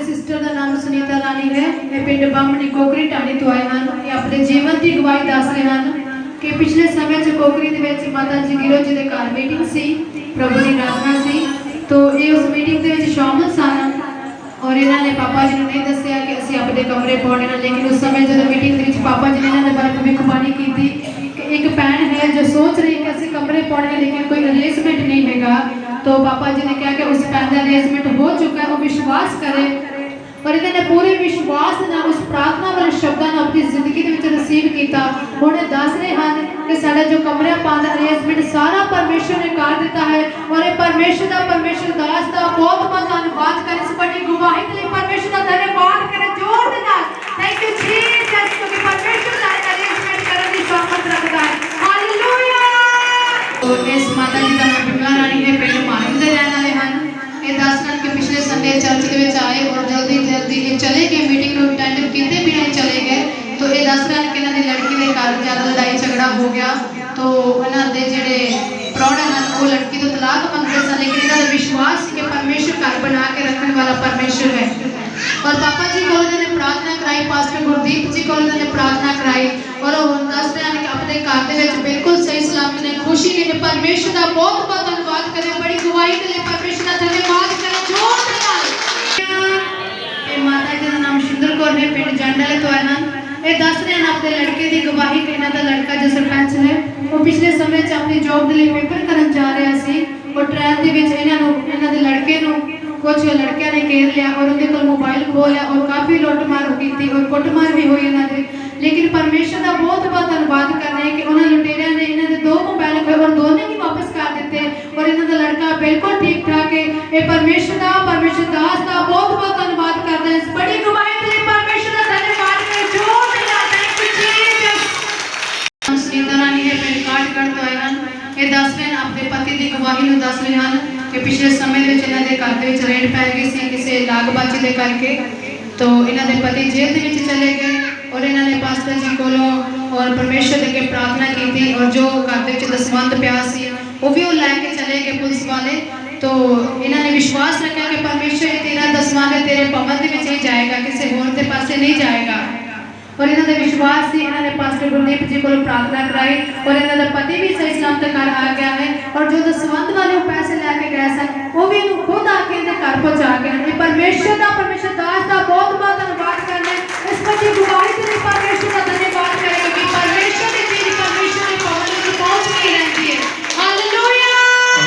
ਮੇਰੇ ਸਿਸਟਰ ਦਾ ਨਾਮ ਸੁਨੀਤਾ ਰਾਣੀ ਹੈ ਇਹ ਪਿੰਡ ਬਾਮਣੀ ਕੋਕਰੀ ਟਾਣੀ ਤੋਂ ਆਏ ਹਨ ਇਹ ਆਪਣੇ ਜੀਵਨ ਦੀ ਗਵਾਹੀ ਦੱਸ ਰਹੇ ਹਨ ਕਿ ਪਿਛਲੇ ਸਮੇਂ 'ਚ ਕੋਕਰੀ ਦੇ ਵਿੱਚ ਮਾਤਾ ਜੀ ਗਿਰੋ ਜੀ ਦੇ ਘਰ ਮੀਟਿੰਗ ਸੀ ਪ੍ਰਭੂ ਦੀ ਆਰਾਧਨਾ ਸੀ ਤੋਂ ਇਹ ਉਸ ਮੀਟਿੰਗ ਦੇ ਵਿੱਚ ਸ਼ਾਮਲ ਸਨ ਔਰ ਇਹਨਾਂ ਨੇ ਪਾਪਾ ਜੀ ਨੂੰ ਨਹੀਂ ਦੱਸਿਆ ਕਿ ਅਸੀਂ ਆਪਣੇ ਕਮਰੇ ਪਾਉਣੇ ਨੇ ਲੇਕਿਨ ਉਸ ਸਮੇਂ ਜਦੋਂ ਮੀਟਿੰਗ ਦੇ ਵਿੱਚ ਪਾਪਾ ਜੀ ਨੇ ਇਹਨਾਂ ਦੇ ਬਾਰੇ ਭਵਿੱਖਬਾਣੀ ਕੀਤੀ ਕਿ ਇੱਕ ਭੈਣ ਹੈ ਜੋ ਸੋਚ ਰਹੀ ਹੈ ਕਿ ਅਸੀਂ ਕਮਰੇ ਪਾਉਣੇ ਨੇ ਲੇਕਿਨ ਕੋਈ ਅਰੇਂਜਮੈਂਟ ਨਹੀਂ ਹੈਗਾ तो पापा जी ने कहा कि उस पैन का अरेंजमेंट हो चुका है वो विश्वास करे ਪਰ ਇਹਨਾਂ ਨੇ ਪੂਰੇ ਵਿਸ਼ਵਾਸ ਨਾਲ ਉਸ ਪ੍ਰਾਰਥਨਾ ਵਾਲੇ ਸ਼ਬਦਾਂ ਨੂੰ ਆਪਣੀ ਜ਼ਿੰਦਗੀ ਦੇ ਵਿੱਚ ਰਿਸੀਵ ਕੀਤਾ। ਹੁਣ ਇਹ ਦੱਸ ਰਹੇ ਹਨ ਕਿ ਸਾਡਾ ਜੋ ਕਮਰਿਆਂ ਪਾਉਣ ਦਾ ਅਰੇਂਜਮੈਂਟ ਸਾਰਾ ਪਰਮੇਸ਼ਰ ਨੇ ਕਰ ਦਿੱਤਾ ਹੈ ਔਰ ਇਹ ਪਰਮੇਸ਼ਰ ਦਾ ਪਰਮੇਸ਼ਰ ਦਾਸ ਦਾ ਬਹੁਤ ਬਹੁਤ ਧੰਨਵਾਦ ਕਰੇ ਇਸ ਵੱਡੀ ਗਵਾਹੀ ਦੇ ਲਈ। ਪਰਮੇਸ਼ਰ ਦਾ ਧੰਨਵਾਦ ਕਰੇ, ਜ਼ੋਰ ਦੇ ਨਾਲ। ਥੈਂਕ ਯੂ ਜੀਸਸ ਕਿਉਂਕਿ ਪਰਮੇਸ਼ਰ ਦਾ ਅਰੇਂਜਮੈਂਟ ਕਰਨ ਦੀ ਸ਼ੌਕਤ ਰੱਖਦਾ ਹੈ। ਹਾਲੇਲੂਇਆ ਔਰ ਇਸ ਮਾਤਾ ਜੀ ਦਾ ਨਾਮ ਬਿਮਲਾ ਰਾਣੀ ਹੈ ਪਿੰਡ ਮਾਨਵ ਦੇ ਰਹਿਣ ਵਾਲੇ ਹਨ ਇਹ ਦੱਸ ਰਹੇ ਹਨ ਕਿ ਪਿਛਲੇ ਸੰਡੇ ਚਰਚ ਦੇ ਵਿੱਚ ਆਏ ਔਰ ਜਲਦੀ ਜਲਦੀ ਇਹ ਚਲੇ ਗਏ ਮੀਟਿੰਗ ਨੂੰ ਅਟੈਂਡ ਕੀਤੇ ਬਿਨਾਂ ਹੀ ਚਲੇ ਗਏ ਤੋ ਇਹ ਦੱਸ ਰਹੇ ਹਨ ਕਿ ਇਹਨਾਂ ਦੀ ਲੜਕੀ ਦੇ ਘਰ ਜ਼ਿਆਦਾ ਲੜਾਈ ਝਗੜਾ ਹੋ ਗਿਆ ਤੋ ਇਹਨਾਂ ਦੇ ਜਿਹੜੇ ਪ੍ਰੌਣੇ ਹਨ ਉਹ ਲੜਕੀ ਤੋਂ ਤਲਾਕ ਮੰਗਦੇ ਸਨ ਲੇਕਿਨ ਇਹਨਾਂ ਦਾ ਵਿਸ਼ਵਾਸ ਸੀ ਕਿ ਪਰਮੇਸ਼ਰ ਘਰ ਬਣਾ ਕੇ ਰੱਖਣ ਵਾਲਾ ਪਰਮੇਸ਼ਰ ਹੈ ਔਰ ਪਾਪਾ ਜੀ ਕੋਲ ਇਹਨਾਂ ਨੇ ਪ੍ਰਾਰਥਨਾ ਕਰਾਈ ਪਾਸਟਰ ਗੁਰਦੀਪ ਜੀ ਕੋਲ ਇਹਨਾਂ ਨੇ ਪ੍ਰਾਰਥਨਾ ਕਰਾਈ ਔਰ ਉਹ ਹੁਣ ਦੱਸ ਰਹੇ ਹਨ ਕਿ ਆਪਣੇ ਘਰ ਦੇ ਵਿੱਚ ਬਿਲਕੁਲ ਸਹੀ ਨੇ ਤੋਂ ਆਏ ਹਨ ਇਹ ਦੱਸ ਰਹੇ ਹਨ ਆਪਣੇ ਲੜਕੇ ਦੀ ਗਵਾਹੀ ਕਿ ਇਹਨਾਂ ਦਾ ਲੜਕਾ ਜੋ ਸਰਪੰਚ ਹੈ ਉਹ ਪਿਛਲੇ ਸਮੇਂ 'ਚ ਆਪਣੀ ਜੌਬ ਦੇ ਲਈ ਪੇਪਰ ਕਰਨ ਜਾ ਰਿਹਾ ਸੀ, ਉਹ ਟ੍ਰੈਨ ਦੇ ਵਿੱਚ ਇਹਨਾਂ ਨੂੰ, ਇਹਨਾਂ ਦੇ ਲੜਕੇ ਨੂੰ ਕੁਝ ਲੜਕਿਆਂ ਨੇ ਘੇਰ ਲਿਆ ਔਰ ਉਹਦੇ ਕੋਲ ਮੋਬਾਈਲ ਖੋਹ ਲਿਆ ਔਰ ਕਾਫੀ ਲੁੱਟਮਾਰ ਕੀਤੀ ਔਰ ਕੁੱਟਮਾਰ ਵੀ ਹੋਈ ਇਹਨਾਂ ਦੇ। ਲੇਕਿਨ ਪਰਮੇਸ਼ਰ ਦਾ ਬਹੁਤ ਬਹੁਤ ਧੰਨਵਾਦ ਕਰਨੇ ਕਿ ਉਹਨਾਂ ਲੁਟੇਰਿਆਂ ਨੇ ਇਹਨਾਂ ਦੇ ਦੋ ਮੋਬਾਈਲ ਖੋਏ ਔਰ ਦੋਨੇ ਹੀ ਵਾਪਸ ਕਰ ਦਿੱਤੇ ਔਰ ਇਹਨਾਂ ਦਾ ਲੜਕਾ ਬਿਲਕੁਲ ਠੀਕ ਠਾਕ ਹੈ। ਇਹ ਪਰਮੇਸ਼ਰ ਦਾ ਪਰਮੇਸ਼ਰ ਦਾ ਸੁਨੀਤਾ ਰਾਣੀ ਹੈ ਪਿੰਡ ਕਾਟਗੜ੍ਹ ਤੋਂ ਆਏ ਹਨ। ਇਹ ਦੱਸ ਰਹੇ ਆਪਣੇ ਪਤੀ ਦੀ ਗਵਾਹੀ ਨੂੰ ਦੱਸ ਰਹੇ ਹਨ ਕਿ ਪਿਛਲੇ ਸਮੇਂ ਦੇ ਵਿੱਚ ਇਹਨਾਂ ਦੇ ਘਰ ਦੇ ਵਿੱਚ ਰੇਡ ਪੈ ਗਈ ਸੀ ਕਿਸੇ ਲਾਗਬਾਜੀ ਦੇ ਕਰਕੇ। ਤੋਂ ਇਹਨਾਂ ਦੇ ਪਤੀ ਜੇਲ੍ਹ ਦੇ ਵਿੱਚ ਚਲੇ ਗਏ ਔਰ ਇਹਨਾਂ ਨੇ ਪਾਸਟਰ ਜੀ ਕੋਲੋਂ ਔਰ ਪਰਮੇਸ਼ਰ ਦੇ ਅੱਗੇ ਪ੍ਰਾਰਥਨਾ ਕੀਤੀ ਔਰ ਜੋ ਘਰ ਦੇ ਵਿੱਚ ਦਸਵੰਧ ਪਿਆ ਸੀ, ਉਹ ਵੀ ਉਹ ਲੈ ਕੇ ਚਲੇ ਗਏ ਪੁਲਿਸ ਵਾਲੇ। ਤੋਂ ਇਹਨਾਂ ਨੇ ਵਿਸ਼ਵਾਸ ਰੱਖਿਆ ਕਿ ਪਰਮੇਸ਼ਰ ਇਹ ਤੇਰਾ ਦਸਵੰਧ ਤੇਰੇ ਭਵਨ ਦੇ ਵਿੱਚ ਹੀ ਜਾਏਗਾ, ਕਿਸੇ ਹੋਰ ਦੇ ਪਾਸੇ ਨਹੀਂ ਜਾਏਗਾ। ਔਰ ਇਹਨਾਂ ਦਾ ਵਿਸ਼ਵਾਸ ਸੀ, ਇਹਨਾਂ ਨੇ ਪਾਸਟਰ ਗੁਰਦੀਪ ਜੀ ਕੋਲ ਪ੍ਰਾਰਥਨਾ ਕਰਾਈ ਔਰ ਇਹਨਾਂ ਦਾ ਪਤੀ ਵੀ ਸਹੀ ਸਲਾਮਤ ਘਰ ਆ ਗਿਆ ਹੈ ਔਰ ਜੋ ਦਸਵੰਤ ਵਾਲੇ ਉਹ ਪੈਸੇ ਲੈ ਕੇ ਗਏ ਸਨ, ਉਹ ਵੀ ਇਹਨੂੰ ਖੁਦ ਆ ਕੇ ਇਹਦੇ ਘਰ ਪਹੁੰਚਾ ਕੇ ਨੇ। ਪਰਮੇਸ਼ਰ ਦਾ, ਪਰਮੇਸ਼ਰ ਦਾਸ ਦਾ ਬਹੁਤ ਬਹੁਤ ਧੰਨਵਾਦ ਕਰਨਾ ਇਸ ਪਤੀ ਗੁਵਾਹੀ ਤੇ ਪਰਮੇਸ਼ਰ